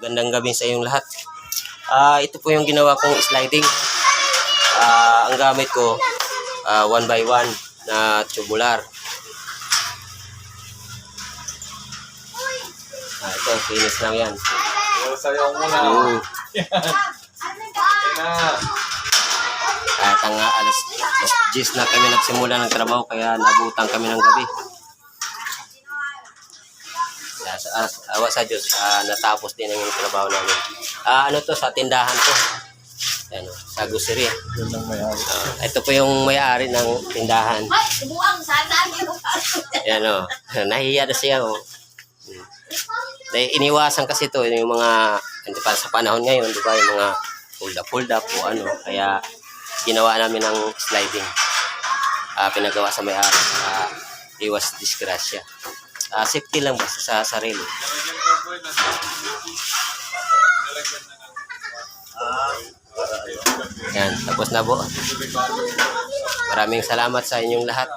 Gandang gabi sa inyong lahat. Ah, ito po yung ginawa kong sliding. Ah, ang gamit ko ah, one by one na tubular. Ah, ito, finish lang yan. Sayaw mo na. Mm. Kahit ang alas, alas 10 na kami nagsimula ng trabaho kaya nabutan kami ng gabi. Kaya sa, awa sa Diyos, ah, natapos din ang trabaho namin. Ah, ano to, sa tindahan to. Ano, sa ari. Ah, ito po yung may-ari ng tindahan. Ay, sana o, nahihiya na siya o. Hmm. Dahil iniwasan kasi to yung mga, hindi pa sa panahon ngayon, di ba, yung mga hold up, hold up o ano. Kaya ginawa namin ng sliding. Ah, pinagawa sa may-ari. Ah, iwas disgrasya. Ah, safety lang basta sa sarili. Yan, tapos na po. Maraming salamat sa inyong lahat.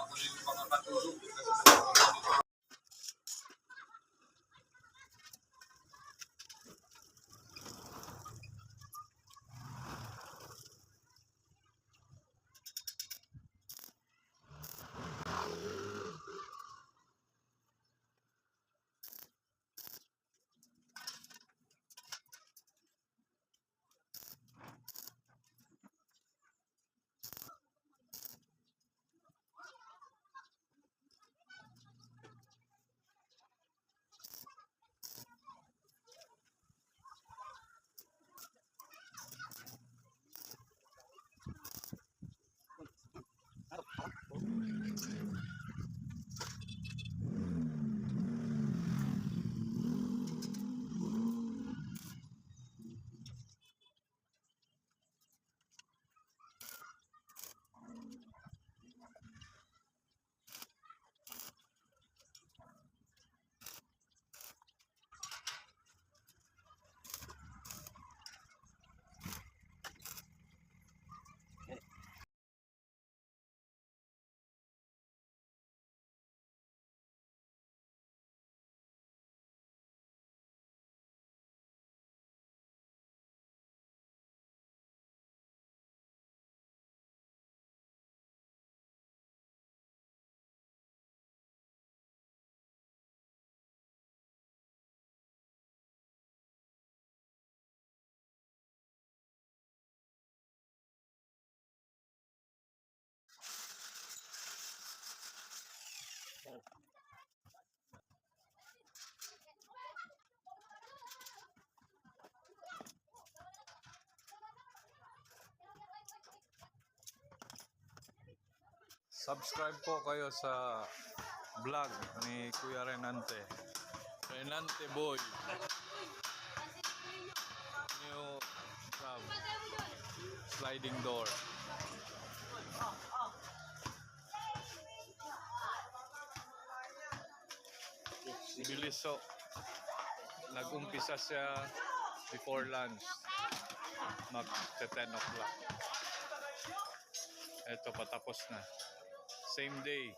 Subscribe po kayo sa vlog ni Kuya Renante. Renante Boy. New crab. Sliding door. Bilis so. Nag-umpisa siya before lunch. Mag 10 o'clock. Ito patapos na. Same day.